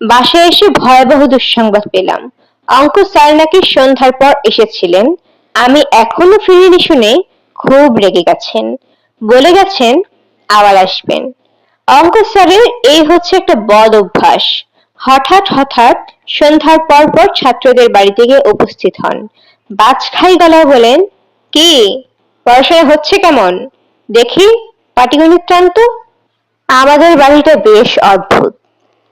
বাসায় এসে ভয়াবহ দুঃসংবাদ পেলাম। অঙ্ক স্যার নাকি সন্ধ্যার পর এসেছিলেন। আমি এখনও ফিরিনি শুনে খুব রেগে গেছেন। বলে গেছেন, আবার আসবেন। অঙ্ক স্যারের এই হচ্ছে একটা বদ অভ্যাস। হঠাৎ হঠাৎ সন্ধ্যার পর পর ছাত্রদের বাড়িতে গিয়ে উপস্থিত হন। বাজখাই গলায় বলেন, কি? পড়াশোনা হচ্ছে কেমন? দেখি, পাটিগণিত আমাদের বাড়িটা বেশ অদ্ভুত।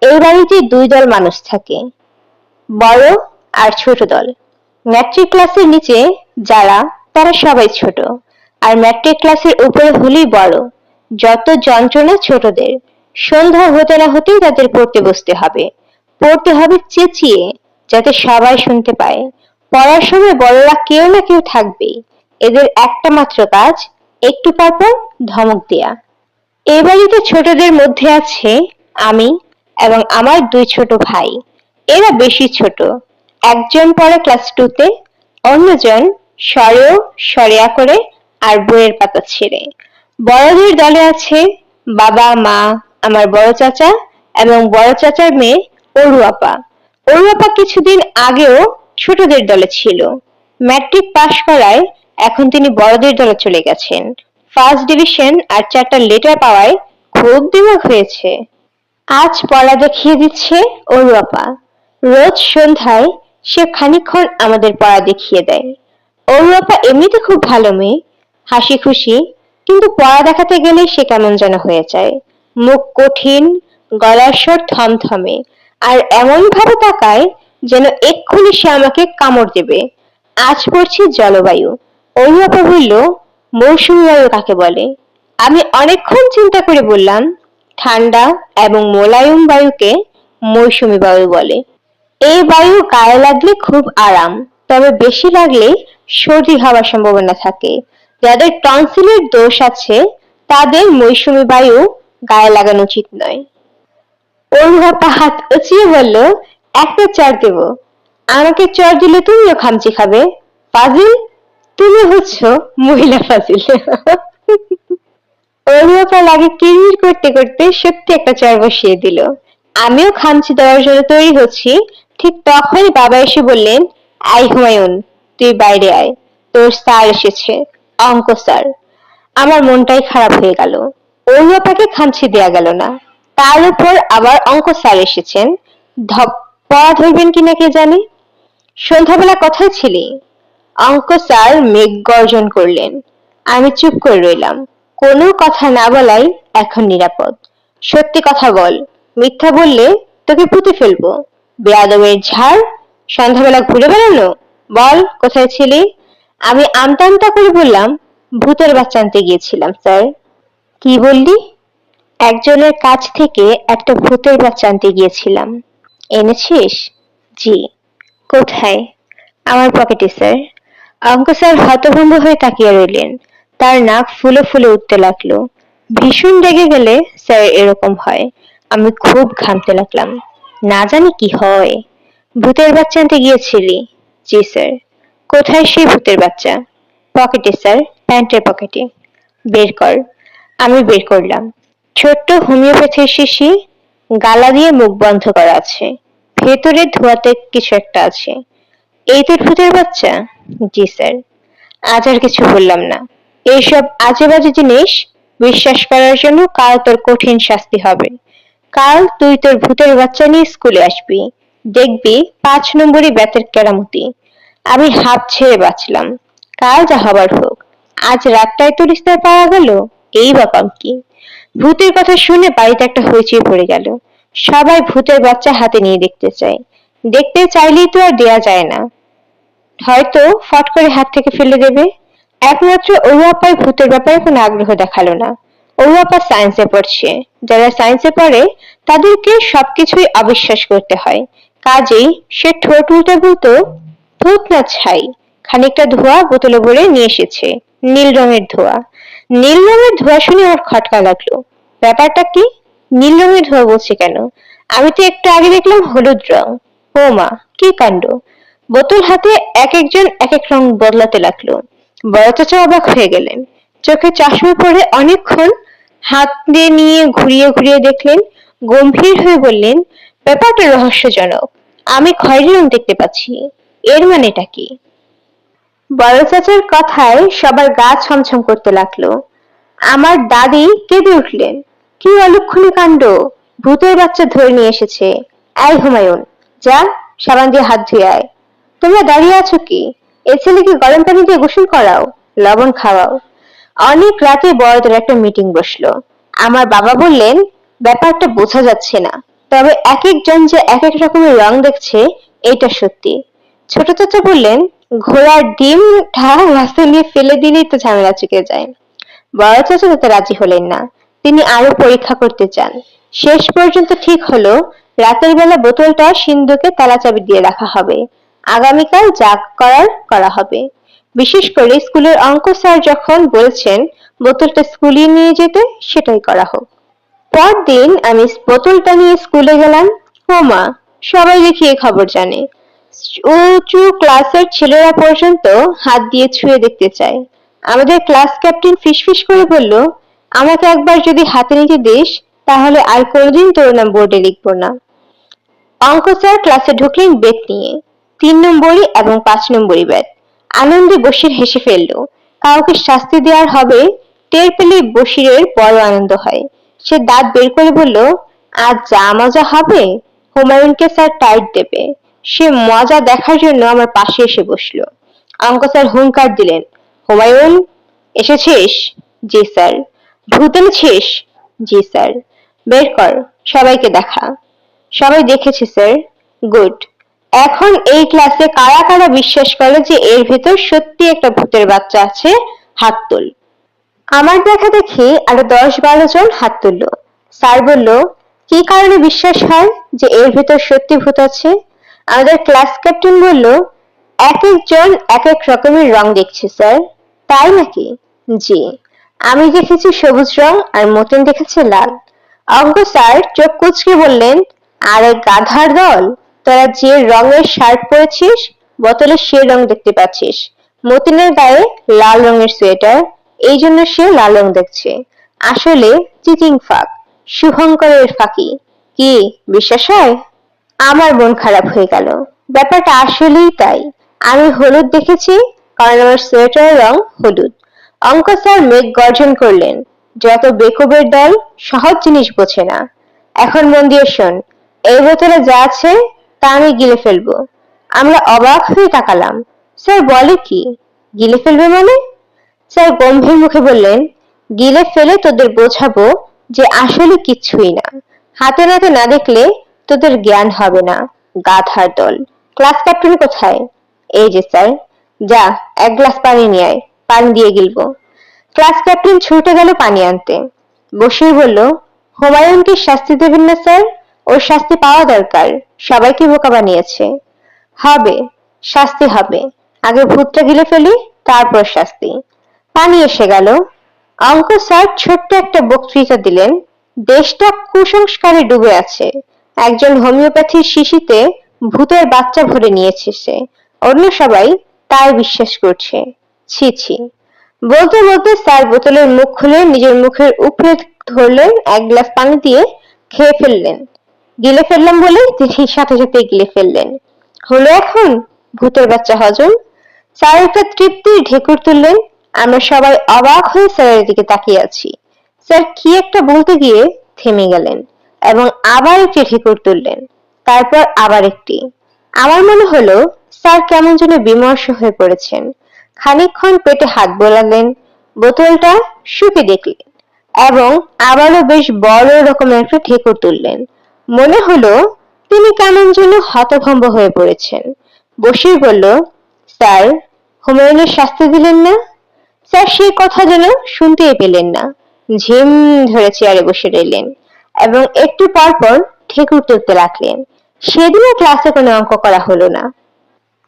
এই বাড়িতে দুই দল মানুষ থাকে, বড় আর ছোট দল। ম্যাট্রিক ক্লাসের নিচে যারা, তারা সবাই ছোট। আর ম্যাট্রিক ক্লাসের উপরে হলেই বড়। যত যন্ত্রণা ছোটদের, সন্ধ্যা হতে না হতেই তাদের পড়তে বসতে হবে। পড়তে হবে চেঁচিয়ে, যাতে সবাই শুনতে পায়। পড়ার সময় বড়রা কেউ না কেউ থাকবেই। এদের একটা মাত্র কাজ, একটু পর পর ধমক দেয়া। এ বাড়িতে ছোটদের মধ্যে আছে আমি এবং আমার দুই ছোট ভাই। এরা বেশি ছোট। একজন পড়ে ক্লাস টুতে অন্যজন সরেও সরেয়া করে আর বইয়ের পাতা ছেড়ে। বড়দের দলে আছে বাবা, মা, আমার বড় চাচা এবং বড় চাচার মেয়ে অরুয়াপা অরুয়াপা কিছুদিন আগেও ছোটদের দলে ছিল। ম্যাট্রিক পাশ করায় এখন তিনি বড়দের দলে চলে গেছেন। ফার্স্ট ডিভিশন আর চারটা লেটার পাওয়ায় খুব দিমাগ হয়েছে। আজ পলা দেখিয়ে দিচ্ছে অরুয়াপা রোজ সন্ধ্যায় সে খানিকক্ষণ আমাদের পড়া দেখিয়ে দেয়। অরুয়াপা এমনিতে খুব ভালো মেয়ে, হাসি খুশি, কিন্তু পড়া দেখাতে গেলে সে কেমন যেন হয়ে যায়। মুখ কঠিন, গলার স্বর থমথমে, আর এমন ভাবে তাকায় যেন এক্ষুনি সে আমাকে কামড় দেবে। আজ পড়ছি জলবায়ু। অরুয়াপা বলল, মৌসুমী বায়ু কাকে বলে? আমি অনেকক্ষণ চিন্তা করে বললাম ঠান্ডা এবং মোলায়েম বায়ুকে মৌসুমী বায়ু বলে। এই বায়ু গায়ে লাগলে খুব আরাম, তবে বেশি লাগলে সর্দি হওয়ার সম্ভাবনা থাকে। যাদের টনসিলের দোষ আছে, তাদের মৌসুমী বায়ু গায়ে লাগানো উচিত নয়। অরুহাপা হাত উঁচিয়ে বলল, একটা চর দেব। আমাকে চর দিলে তুমিও খামচি খাবে। ফাজিল তুমি হচ্ছ মহিলা ফাজিল। অরুয়াপা লাগে কিরমির করতে করতে সত্যি একটা চর বসিয়ে দিল। আমিও খামচি দেওয়ার জন্য তৈরি হচ্ছি। ঠিক তখনই বাবা এসে বললেন, আই হুমায়ুন, তুই বাইরে আয়। তোর স্যার এসেছে। অঙ্ক স্যার, আমার মনটাই খারাপ হয়ে গেল। অরুয়াপাকে খামচি দেয়া গেল না। তার উপর আবার অঙ্ক স্যার এসেছেন। ধপ পড়া ধরবেন কিনা কে জানে? সন্ধ্যাবেলা কোথায় ছিলি? অঙ্ক স্যার মেঘ গর্জন করলেন। আমি চুপ করে রইলাম। কোনো কথা না বলাই এখন নিরাপদ। সত্যি কথা বল, মিথ্যা বললে তোকে পুঁতে ফেলব। বেয়াদবের ঝাড়, সন্ধ্যাবেলা ঘুরে বেড়ানো? বল, কোথায় ছিলি? আমি আমতা করে বললাম, ভূতের বাচ্চা আনতে গিয়েছিলাম, স্যার। কি বললি? একজনের কাছ থেকে একটা ভূতের বাচ্চা আনতে গিয়েছিলাম। এনেছিস? জি। কোথায়? আমার পকেটে, স্যার। অঙ্ক স্যার হতভম্ব হয়ে তাকিয়ে রইলেন। তার নাক ফুলে ফুলে উঠতে লাগল। ভীষণ রেগে গেলে স্যার এরকম হয়। আমি খুব ঘামতে লাগলাম। না জানি কি হয়। ভূতের বাচ্চা আনতে গিয়েছিলি? জি, স্যার। কোথায় সেই ভূতের বাচ্চা? পকেটে, স্যার। প্যান্টের পকেটে। বের কর। আমি বের করলাম। ছোট্ট হোমিওপ্যাথির শিশি, গালা দিয়ে মুখ বন্ধ করা আছে। ভেতরে ধোয়াতে কিছু একটা আছে। এই তো ভূতের বাচ্চা? জি, স্যার। আজ আর কিছু বললাম না। এইসব আজে বাজে জিনিস বিশ্বাস করার জন্য কাল তোর কঠিন শাস্তি হবে। কাল তুই তোর ভূতের বাচ্চা নিয়ে স্কুলে আসবি। দেখবি পাঁচ নম্বরই ব্যাতের কেরামতি। আমি হাত ছেড়ে বাঁচলাম। কাল যা হবার হোক। আজ রাতটায় তোর ইস্তার পাওয়া গেল? এই বাপাম কি? ভূতের কথা শুনে বাড়িতে একটা হইচই পড়ে গেল। সবাই ভূতের বাচ্চা হাতে নিয়ে দেখতে চায়। দেখতে চাইলেই তো আর দেয়া যায় না। হয়তো ফট করে হাত থেকে ফেলে দেবে। একমাত্র অরুয়াপাই ভূতের ব্যাপারে কোনো আগ্রহ দেখাল না। অরুয়াপা সায়েন্সে পড়ছে। যারা সায়েন্সে পড়ে, তাদেরকে সবকিছুই অবিশ্বাস করতে হয়। কাজেই সে ঠোঁট উল্টে বলতো ধূপ না ছাই, খানিকটা ধোয়া বোতলে ভরে নিয়ে এসেছে, নীল রঙের ধোয়া। নীল রঙের ধোয়া শুনে আমার খটকা লাগল। ব্যাপারটা কি? নীল রঙের ধোয়া বলছে কেন? আমি তো একটু আগে দেখলাম হলুদ রং। ও মা, কি কাণ্ড! বোতল হাতে এক একজন এক এক রং বদলাতে লাগল। বড় চাচা অবাক হয়ে গেলেন। চোখে চাষমে পরে অনেকক্ষণ হাত নিয়ে ঘুরিয়ে ঘুরিয়ে দেখলেন, গম্ভীর হয়ে বললেন, ব্যাপারটা রহস্যজনক। আমি খয়েরি রং দেখতে পাচ্ছি। এর মানেটা কি? বড় চাচার কথায় সবার গা ছমছম করতে লাগল। আমার দাদি কেঁদে উঠলেন। কি অলক্ষণী কাণ্ড? ভূতের বাচ্চা ধরে নিয়ে এসেছে। আয় হুমায়ুন, যা সাবান দিয়ে হাত ধুয়ে আয়। তোমরা দাঁড়িয়ে আছো কি? এ ছেলেকে গরম পানি দিয়ে গোসল করাও, লবণ খাওয়াও। অনেক রাতে বড়দের একটা মিটিং বসল। আমার বাবা বললেন, ব্যাপারটা বোঝা যাচ্ছে না। তবে এক একজন যে এক এক রকমের রং দেখছে এটা সত্যি। ছোট চাচা বললেন, ঘোড়ার ডিমটা রাস্তায় নিয়ে ফেলে দিলেই তো ঝামেলা চুকে যায়। বড় চাচা তাতে রাজি হলেন না। তিনি আরও পরীক্ষা করতে চান। শেষ পর্যন্ত ঠিক হলো, রাতের বেলা বোতলটা সিন্ধুকে তালা চাবি দিয়ে রাখা হবে। আগামীকাল যা করার করা হবে। বিশেষ করে স্কুলের অঙ্ক স্যার যখন বলছেন, বোতলটা স্কুলে নিয়ে যেতে সেটাই করা হোক। পরদিন আমি বোতলটা নিয়ে স্কুলে গেলাম। ও সবাই দেখি এ খবর জানে। উঁচু ক্লাসের ছেলেরা পর্যন্ত হাত দিয়ে ছুঁয়ে দেখতে চায়। আমাদের ক্লাস ক্যাপ্টেন ফিসফিস করে বলল, আমাকে একবার যদি হাতে নিতে দিস, তাহলে আর কোনোদিন তোর নাম বোর্ডে লিখব না। অঙ্ক স্যার ক্লাসে ঢুকলেন বেত নিয়ে। তিন নম্বরই এবং পাঁচ নম্বরই ব্যাট। আনন্দে বসির হেসে ফেলল। কাউকে শাস্তি দেওয়ার হবে, টের পেলে বসিরের বড় আনন্দ হয়। সে দাঁত বের করে বলল, আজ যা মজা হবে, হুমায়ুনকে স্যার টাইট দেবে। সে মজা দেখার জন্য আমার পাশে এসে বসল। অঙ্ক স্যার হুঙ্কার দিলেন, হুমায়ুন, এসেছিস? জি স্যার। ভূত এনেছিস? জি স্যার। বের কর, সবাইকে দেখা। সবাই দেখেছে স্যার? গুড। এখন এই ক্লাসে কারা কারা বিশ্বাস করে যে এর ভেতর সত্যি একটা ভূতের বাচ্চা আছে? হাত তুল। আমার দেখা দেখি আরও দশ বারো জন হাত তুললো। স্যার বলল, কি কারণে বিশ্বাস হয় যে এর ভেতর সত্যি ভূত আছে? আমাদের ক্লাস ক্যাপ্টেন বলল, এক একজন এক এক রকমের রং দেখছে, স্যার। তাই নাকি? জি। আমি দেখেছি সবুজ রং আর মতিন দেখেছে লাল। অজ্ঞ স্যার, চোখ কুচকে বললেন, আরে গাধার দল! তোরা যে রঙের শার্ট পরেছিস বোতলে সে রং দেখতে পাচ্ছিস। মতিনের গায়ে লাল রঙের সোয়েটার, এই জন্য সে লাল রং দেখছে। আসলে চিচিং ফাঁক, শুভঙ্করের ফাঁকি। কি, বিশ্বাস হয়? আমার মন খারাপ হয়ে গেল। ব্যাপারটা আসলেই তাই। আমি হলুদ দেখেছি, কারণ আমার সোয়েটারের রং হলুদ। অঙ্ক স্যার মেঘ গর্জন করলেন। যত বেকুবের দল, সহজ জিনিস বোঝে না। এখন মন দিয়ে শোন, এই বোতলে যা আছে তা আমি গিলে ফেলব। আমরা অবাক হয়ে তাকালাম। স্যার বলে কি? গিলে ফেলবে মানে? স্যার গম্ভীর মুখে বললেন, গিলে ফেলে তোদের বোঝাবো যে আসলে কিচ্ছুই না। হাতে নাতে না দেখলে তোদের জ্ঞান হবে না, গাধার দল। ক্লাস ক্যাপ্টেন কোথায়? এই যে, স্যার। যা, এক গ্লাস পানি নিয়ে আয়। পানি দিয়ে গিলবো। ক্লাস ক্যাপ্টেন ছুটে গেল পানি আনতে। বসির বলল, হুমায়ুনকে শাস্তি দেবেন না, স্যার? ওর শাস্তি পাওয়া দরকার। সবাইকে বোকা বানিয়েছে। হবে, শাস্তি হবে। আগে ভূতটা গিলে ফেলি, তারপর শাস্তি। পানি এসে গেল। অঙ্ক স্যার ছোট্ট একটা বক্তৃতা দিলেন। দেশটা কুসংস্কারে ডুবে আছে। একজন হোমিওপ্যাথির শিশিতে ভূতের বাচ্চা ভরে নিয়েছে সে। অন্য সবাই তাই বিশ্বাস করছে। ছি ছি। বলতে বলতে স্যার বোতলের মুখ খুলে নিজের মুখের উপরে ধরলেন, এক গ্লাস পানি দিয়ে খেয়ে ফেললেন। গিলে ফেললাম বলে তিনি সাথে সাথে গিলে ফেললেন। হলো এখন, ভূতের বাচ্চা হজম। স্যার একটা তৃপ্তির ঢেকুর তুললেন। আমরা সবাই অবাক হয়ে স্যারের দিকে তাকিয়ে আছি। স্যার কি একটা বলতে গিয়ে থেমে গেলেন এবং আবার একটি ঢেকুর তুললেন। তারপর আবার একটি। আমার মনে হলো, স্যার কেমন যেন বিমর্ষ হয়ে পড়েছেন। খানিকক্ষণ পেটে হাত বোলালেন, বোতলটা শুকে দেখলেন এবং আবারও বেশ বড় রকমের একটা ঠেকুর তুললেন। মনে হলো তিনি কেমন যেন হতভম্ব হয়ে পড়েছেন। বসির বলল, স্যার, হুমায়ুনের শাস্তি দিলেন না? স্যার, সে কথা যেন শুনতেই পেলেন না। ঝিম ধরে চেয়ারে বসে রইলেন এবং একটু পর পর ঠেকুর তুলতে লাগলেন। সেদিনও ক্লাসে কোনো অঙ্ক করা হলো না।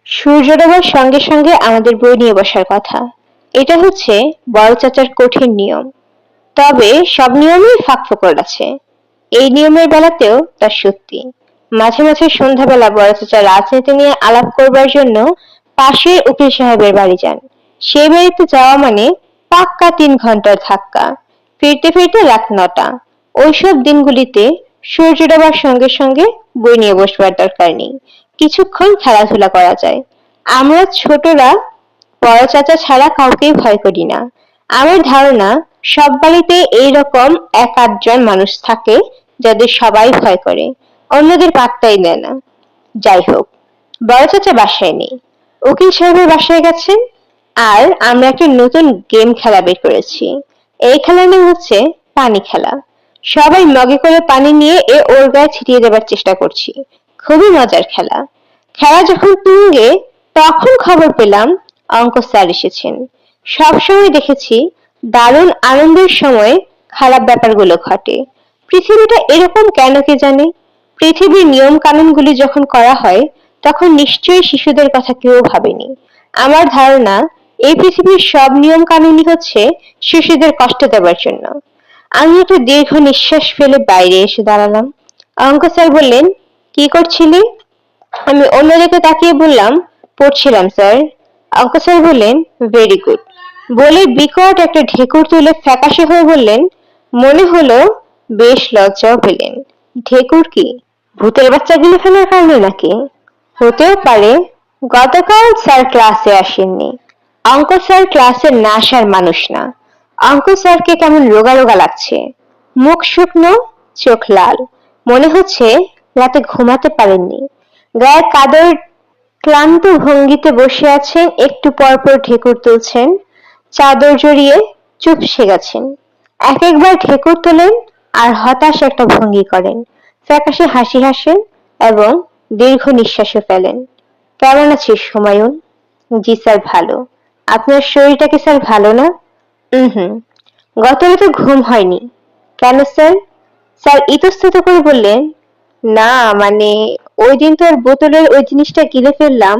সূর্য ডোবার সঙ্গে সঙ্গে আমাদের বই নিয়ে বসার কথা। এটা হচ্ছে বড় চাচার কঠিন নিয়ম। তবে সব নিয়মেই ফাঁক ফোকর আছে। এই নিয়মের বেলাতেও তা সত্যি। মাঝে মাঝে সন্ধ্যাবেলা বড় চাচা রাজনীতি নিয়ে আলাপ করবার জন্য পাশের উকিল সাহেবের বাড়ি যান। সেই বাড়িতে যাওয়া মানে পাক্কা তিন ঘণ্টার ধাক্কা। ফিরতে ফিরতে রাত নটা। ওইসব দিনগুলিতে সূর্য ডোবার সঙ্গে সঙ্গে বই নিয়ে বসবার দরকার নেই। কিছুক্ষণ খেলাধুলা করা যায়। আমরা ছোটরা বড় চাচা ছাড়া কাউকেই ভয় করি না। আমার ধারণা, সব বাড়িতে এইরকম এক আধজন মানুষ থাকে যাদের সবাই ভয় করে, অন্যদের পাত্তাই দেয় না। যাই হোক, বড় চাচা বাসায় নেই। উকিল সাহেবের বাসায় গেছেন, আর আমরা একটা নতুন গেম খেলা বের করেছি। এই খেলার নাম হচ্ছে পানি খেলা। সবাই মগে করে পানি নিয়ে এ ওর গায়ে ছিটিয়ে দেবার চেষ্টা করছি। খুবই মজার খেলা। খেলা যখন তুঙ্গে, তখন খবর পেলাম অঙ্ক স্যার এসেছেন। সবসময় দেখেছি দারুণ আনন্দের সময় খারাপ ব্যাপারগুলো ঘটে। পৃথিবীটা এরকম কেন কে জানে? পৃথিবীর নিয়ম কানুনগুলি যখন করা হয়, তখন নিশ্চয়ই শিশুদের কথা কেউ ভাবেনি। আমার ধারণা, এই পৃথিবীর সব নিয়ম কানুনই হচ্ছে শিশুদের কষ্ট দেওয়ার জন্য। আমি একটা দীর্ঘ নিঃশ্বাস ফেলে বাইরে এসে দাঁড়ালাম। অঙ্ক স্যার বললেন, কি করছিলি? আমি অন্যদিকে তাকিয়ে বললাম, পড়ছিলাম স্যার। অঙ্ক স্যার বললেন, ভেরি গুড। বলে বিকট একটা ঢেকুর তুলে ফ্যাকাশে হয়ে বললেন, মনে হলো বেশ লজ্জাও পেলেন। ঢেকুর কি, ভূতের বাচ্চা গিলে ফেলার কারণে নাকি? হতেও পারে, গতকাল স্যার ক্লাসে আসেননি। অঙ্ক স্যার ক্লাসে না আসার মানুষ না। অঙ্ক স্যারকে কেমন রোগা রোগা লাগছে। মুখ শুকনো, চোখ লাল। মনে হচ্ছে রাতে ঘুমাতে পারেননি। গায়ের কাদর ক্লান্ত ভঙ্গিতে বসে আছেন, একটু পর পর ঢেকুর তুলছেন। চাদর জড়িয়ে চুপসে গেছেন। এক একবার ঢেকুর তোলেন আর হতাশ একটা ভঙ্গি করেন। ফ্যাকাশে হাসি হাসেন এবং দীর্ঘ নিঃশ্বাসও ফেলেন। কেমন আছিস হুমায়ুন? জি স্যার, ভালো। আপনার শরীরটা কি স্যার ভালো না? হুম গত রাতে ঘুম হয়নি। কেন স্যার? স্যার, ইতস্তত করে বললেন, না মানে ওই দিন তো আর বোতলের ওই জিনিসটা গিলে ফেললাম।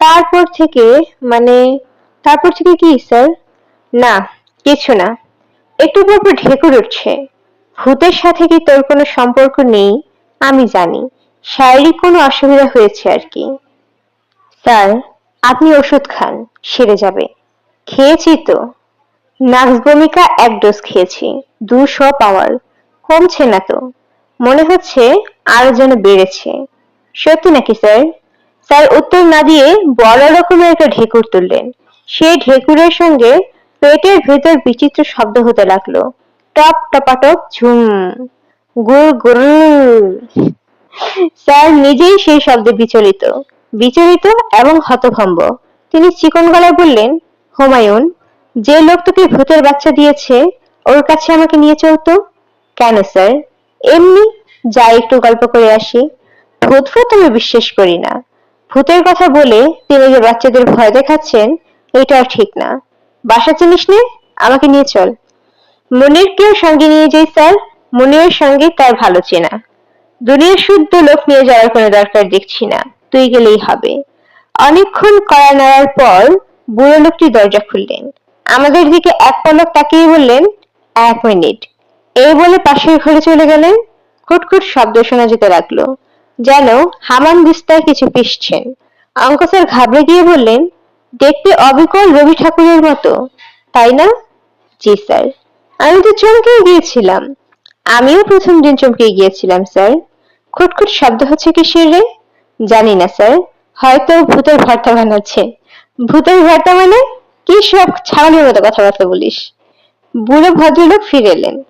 তারপর থেকে মানে তারপর থেকে কি, স্যার? না, কিছু না। একটু পর ঢেকুর উঠছে। ভূতের সাথে কি তোর কোনো সম্পর্ক নেই? আমি জানি। শারীরিক কোনো অসুবিধা হয়েছে আর কি। স্যার, আপনি ওষুধ খান, সেরে যাবে। খেয়েছি তো। নাকভূমিকা এক ডোজ খেয়েছি, দুশো পাওয়ার। কমছে না তো। মনে হচ্ছে আরও যেন বেড়েছে। সত্যি নাকি, স্যার? স্যার, উত্তর না দিয়ে বড় রকমের একটা ঢেকুর তুললেন। সেই ঢেকুরের সঙ্গে পেটের ভেতর বিচিত্র শব্দ হতে লাগল। টপ টপাটপ ঝুম। গুড় গুড়। স্যার নিজেই সেই শব্দে বিচলিত। বিচলিত এবং হতভম্ব। তিনি চিকন গলায় বললেন, হুমায়ুন, যে লোক তোকে ভূতের বাচ্চা দিয়েছে, ওর কাছে আমাকে নিয়ে চলতো কেন, স্যার? এমনি, যা একটু গল্প করে আসি। ভূত ফুত আমি বিশ্বাস করি না। ভূতের কথা বলে তিনি যে বাচ্চাদের ভয় দেখাচ্ছেন এটাও ঠিক না। বাসা চিনিস নে, আমাকে নিয়ে চল। মনিরকেও সঙ্গে নিয়ে যাই স্যার? মনিরের সঙ্গে তার ভালো চেনা। দুনিয়ার শুদ্ধ লোক নিয়ে যাওয়ার কোনো দরকার দেখছি না। তুই গেলেই হবে। অনেকক্ষণ কড়া নাড়ার পর বুড়ো লোকটি দরজা খুললেন। আমাদের দিকে এক পলক তাকিয়ে বললেন, এক মিনিট। এই বলে পাশের ঘরে চলে গেলেন। কুটকুট শব্দ শোনা যেতে লাগল। যেন হামান বিস্তার কিছু অঙ্ক স্যার ঘাবড়ে গিয়ে বললেন, দেখতে অবিকল রবি ঠাকুরের মতো। তাই না? জি, স্যার। আমি তো চমকে গিয়েছিলাম। আমিও প্রথম দিন চমকে গিয়েছিলাম, স্যার। খুটখুট শব্দ হচ্ছে কিসের রে? জানি না, স্যার। হয়তো ভূতের ভর্তা বানাচ্ছে। ভূতের ভর্তা মানে? কি সব ছাগলের মতো কথাবার্তা বলিস? বুড়ো ভদ্রলোক ফিরে এলেন।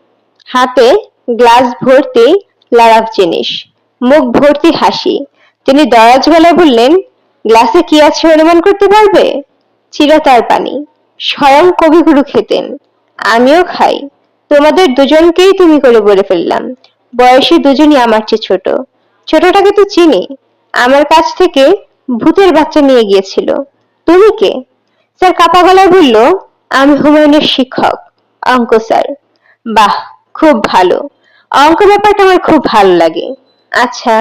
হাতে গ্লাস ভর্তি লারাফ জিনিস, মুখ ভর্তি হাসি। তিনি দরাজ গলায় বললেন, গ্লাসে কি আছে অনুমান করতে পারবে? চিরতার পানি। স্বয়ং কবিগুরু খেতেন। আমিও খাই। তোমাদের দুজনকেই তুমি করে বলে ফেললাম। বয়সে দুজনই আমার চেয়ে ছোট। ছোটটাকে তো চিনি। আমার কাছ থেকে ভূতের বাচ্চা নিয়ে গিয়েছিল। তুমি কে? স্যার কাপা গলায় বলল, আমি হুমায়ুনের শিক্ষক, অঙ্ক স্যার। বাহ, খুব ভালো। অঙ্ক ব্যাপারটা আমার খুব ভালো লাগে। আচ্ছা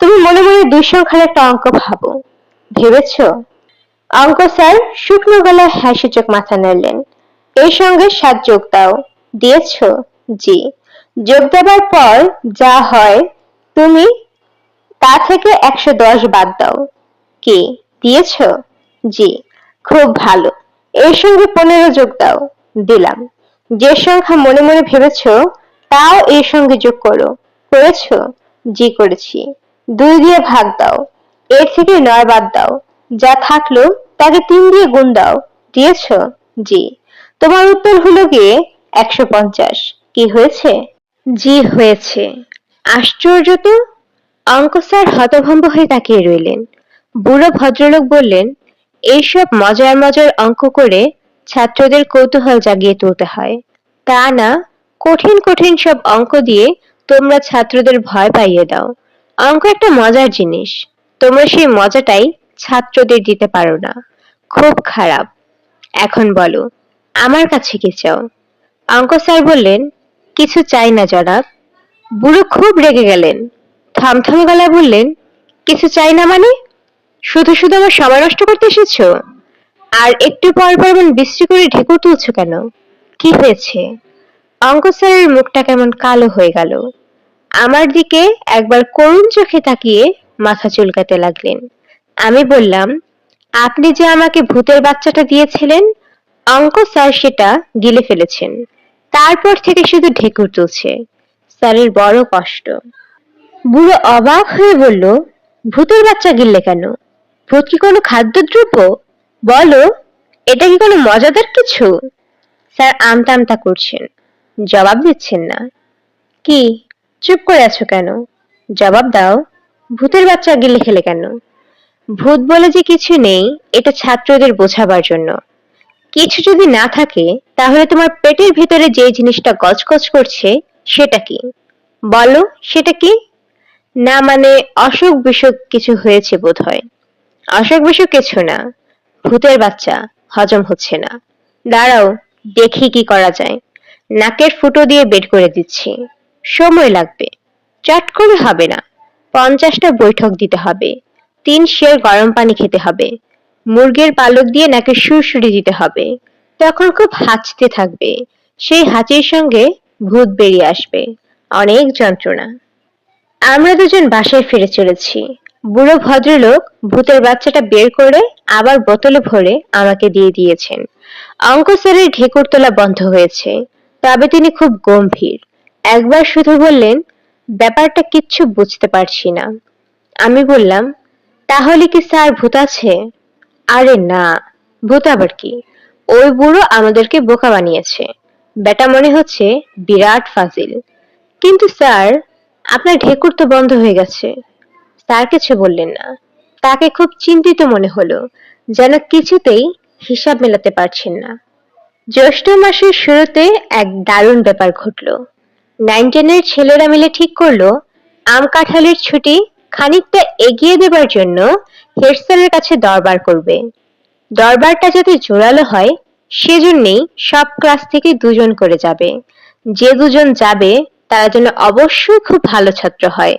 তুমি মনে মনে দুই সংখ্যার একটা অঙ্ক ভাবো। ভেবেছ? অঙ্ক স্যার শুকনো গলায় হ্যাঁ সূচক মাথা নাড়লেন। এর সঙ্গে সাত যোগ দাও। দিয়েছ? জি। যোগ দেবার পর যা হয় তুমি তা থেকে একশো দশ বাদ দাও। কি? দিয়েছ? জি। খুব ভালো। এর সঙ্গে পনেরো যোগ দাও। দিলাম। যে সংখ্যা মনে মনে ভেবেছ, তাও এর সঙ্গে যোগ করো। করেছ? জি, করেছি। দুই দিয়ে ভাগ দাও। এর থেকে নয় বাদ দাও। যা থাকল, তাকে তিন দিয়ে গুণ দাও। দিয়েছ? জি। তোমার উত্তর হলো গিয়ে একশো পঞ্চাশ। কি হয়েছে? জি, হয়েছে। আশ্চর্য তো, অঙ্ক স্যার হতভম্ব হয়ে তাকিয়ে রইলেন। বুড়ো ভদ্রলোক বললেন, এইসব মজার মজার অঙ্ক করে ছাত্রদের কৌতূহল জাগিয়ে তুলতে হয়। তা না, কঠিন কঠিন সব অঙ্ক দিয়ে তোমরা ছাত্রদের ভয় পাইয়ে দাও। অঙ্ক একটা মজার জিনিস। তোমরা সেই মজাটাই ছাত্রদের দিতে পারো না। খুব খারাপ। এখন বলো আমার কাছে কি চাও? অঙ্ক স্যার বললেন, কিছু চাই না, জনাব। বুড়ো খুব রেগে গেলেন। থামথাম গলায় বললেন, কিছু চাই না মানে? শুধু শুধু আমার সময় নষ্ট করতে এসেছ? আর একটু পর পর এমন বিশ্রী করে ঢেকুর তুলছো কেন? কি হয়েছে? অঙ্ক স্যারের মুখটা কেমন কালো হয়ে গেল। আমার দিকে একবার করুণ চোখে তাকিয়ে মাথা চুলকাতে লাগলেন। আমি বললাম, আপনি যে আমাকে ভূতের বাচ্চাটা দিয়েছিলেন অঙ্ক স্যার সেটা গিলে ফেলেছেন। তারপর থেকে শুধু ঢেকুর তুলছে। স্যারের বড় কষ্ট। বুড়ো অবাক হয়ে বলল, ভূতের বাচ্চা গিললে কেন? ভূত কি কোনো খাদ্যদ্রব্য? বলো, এটা কি কোনো মজাদার কিছু? স্যার আমতা আমতা করছেন। জবাব দিচ্ছেন না। কি? চুপ করে আছো কেন? জবাব দাও, ভূতের বাচ্চা গিলে খেলে কেন? ভূত বলে যে কিছু নেই, এটা ছাত্রদের বোঝাবার জন্য। কিছু যদি না থাকে, তাহলে তোমার পেটের ভিতরে যে জিনিসটা গজগজ করছে, সেটা কি? বলো, সেটা কি? না মানে অসুখ বিসুখ কিছু হয়েছে বোধ হয় অসুখ বিসুখ কিছু না। ভূতের বাচ্চা, হজম হচ্ছে না। দাঁড়াও, দেখি কি করা যায়। নাকের ফুটো দিয়ে বের করে দিচ্ছি। সময় লাগবে। চট করে হবে না। পঞ্চাশটা বৈঠক দিতে হবে। তিন শের গরম পানি খেতে হবে। মুরগির পালক দিয়ে নাকে সুরসুরি দিতে হবে। তখন খুব হাঁচতে থাকবে। সেই হাঁচির সঙ্গে ভূত বেরিয়ে আসবে। অনেক যন্ত্রণা। আমরা দুজন বাসায় ফিরে চলেছি। বুড়ো ভদ্রলোক ভূতের বাচ্চাটা বের করে আবার বোতলে ভরে আমাকে দিয়ে দিয়েছেন। অঙ্ক স্যারের ঢেকুর তোলা বন্ধ হয়েছে, তবে তিনি খুব গম্ভীর। একবার শুধু বললেন, ব্যাপারটা কিচ্ছু বুঝতে পারছি না। আমি বললাম, তাহলে কি স্যার ভূত আছে? আরে না, ভূত আবার কি? ওই বুড়ো আমাদেরকে বোকা বানিয়েছে। বেটা মনে হচ্ছে বিরাট ফাজিল। কিন্তু স্যার, আপনার ঢেকুর তো বন্ধ হয়ে গেছে। স্যার কিছু বললেন না। তাকে খুব চিন্তিত মনে হলো, যেন কিছুতেই হিসাব মেলাতে পারছেন না। জ্যৈষ্ঠ মাসের শুরুতে এক দারুণ ব্যাপার ঘটলো। নাইন টেনের ছেলেরা মিলে ঠিক করল, আম কাঁঠালের ছুটি খানিকটা এগিয়ে দেবার জন্য হেড স্যারের কাছে দরবার করবে। দরবারটা যাতে জোরালো হয়, সেজন্যেই সব ক্লাস থেকে দুজন করে যাবে। যে দুজন যাবে, তারা যেন অবশ্যই খুব ভালো ছাত্র হয়।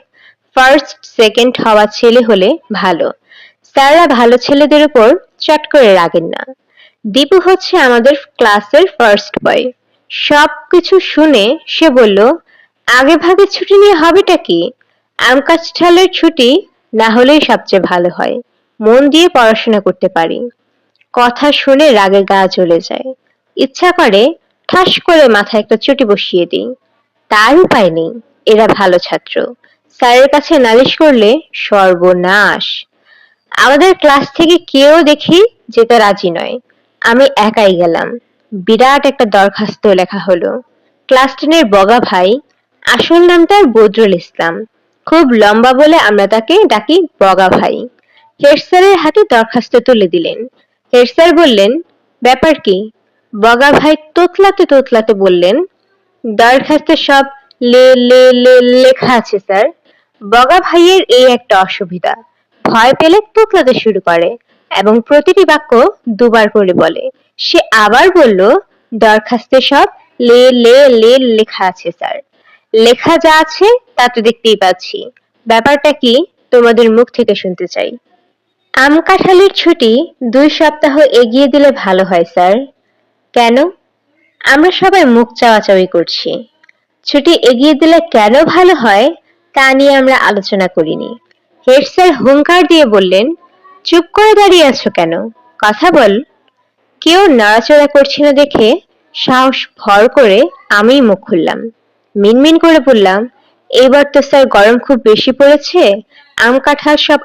ফার্স্ট, সেকেন্ড হওয়া ছেলে হলে ভালো। স্যাররা ভালো ছেলেদের উপর চট করে রাগেন না। দীপু হচ্ছে আমাদের ক্লাসের ফার্স্ট বয়। সব কিছু শুনে সে বলল, আগে ভাগে ছুটি নিয়ে হবেটা কি? আম কাঁঠালের ছুটি না হলেই সবচেয়ে ভালো হয়। মন দিয়ে পড়াশোনা করতে পারি। কথা শুনে রাগে গা চলে যায়। ইচ্ছা করে ঠাস করে মাথায় একটা চুটি বসিয়ে দিই। তার উপায় নেই, এরা ভালো ছাত্র। স্যারের কাছে নালিশ করলে সর্বনাশ। আমাদের ক্লাস থেকে কেউ দেখি যেতে রাজি নয়। আমি একাই গেলাম। বিরাট একটা দরখাস্ত লেখা হলো। ক্লাস টেনের বগা ভাই, আসল নাম তার বদরুল ইসলাম। খুব লম্বা বলে আমরা তাকে ডাকি বগা ভাই। হেড স্যারের হাতে দরখাস্ত তুলে দিলেন। হেড স্যার বললেন, ব্যাপার কি? বগা ভাই তোতলাতে তোতলাতে বললেন, দরখাস্তে সব লে লে লে, লেখা আছে, স্যার। বগা ভাইয়ের এই একটা অসুবিধা। ভয় পেলে তোতলাতে শুরু করে এবং প্রতিটি বাক্য দুবার করে বলে। সে আবার বলল, দরখাস্তে সব লে লে লে, লেখা আছে, স্যার। লেখা যা আছে তা তো দেখতেই পাচ্ছি। ব্যাপারটা কি তোমাদের মুখ থেকে শুনতে চাই। আম কাঁঠালের ছুটি দুই সপ্তাহ এগিয়ে দিলে ভালো হয়, স্যার। কেন? আমরা সবাই মুখ চাওয়াচাওয়ি করছি। ছুটি এগিয়ে দিলে কেন ভালো হয়, তা নিয়ে আমরা আলোচনা করিনি। হেড স্যার হুঙ্কার দিয়ে বললেন, চুপ করে দাঁড়িয়ে আছো কেন? কথা বল। কেউ নাড়াচড়া করছে না দেখে সাহস ভর করে আমি মুখ খুললাম। মিনমিন করে বললাম এবার তো স্যার গরম খুব বেশি পড়েছে, আম কাঁঠাল সব